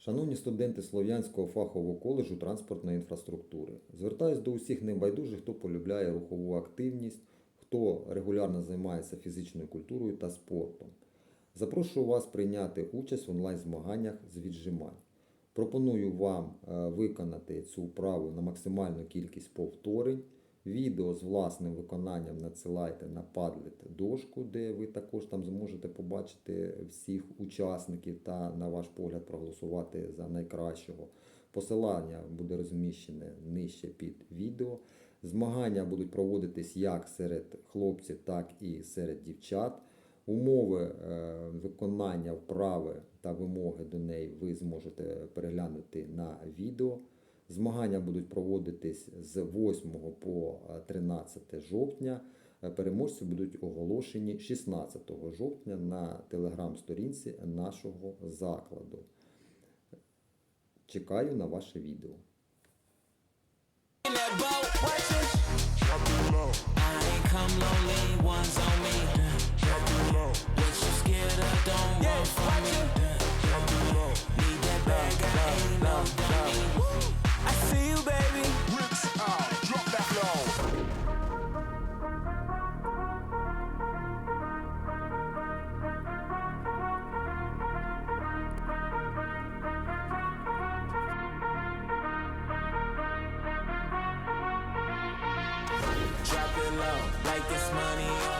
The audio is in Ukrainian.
Шановні студенти Слов'янського фахового коледжу транспортної інфраструктури, звертаюсь до усіх небайдужих, хто полюбляє рухову активність, хто регулярно займається фізичною культурою та спортом. Запрошую вас прийняти участь в онлайн-змаганнях з віджимань. Пропоную вам е, виконати цю вправу на максимальну кількість повторень. Відео з власним виконанням надсилайте на Padlet дошку, де ви також там зможете побачити всіх учасників та, на ваш погляд, проголосувати за найкращого. Посилання буде розміщене нижче під відео. Змагання будуть проводитись як серед хлопців, так і серед дівчат. Умови е, виконання вправи та вимоги до неї ви зможете переглянути на відео. Змагання будуть проводитись з 8 по е, 13 жовтня. Е, Переможці будуть оголошені 16 жовтня на телеграм-сторінці нашого закладу. Чекаю на ваше відео. come lonely, it low, like it's money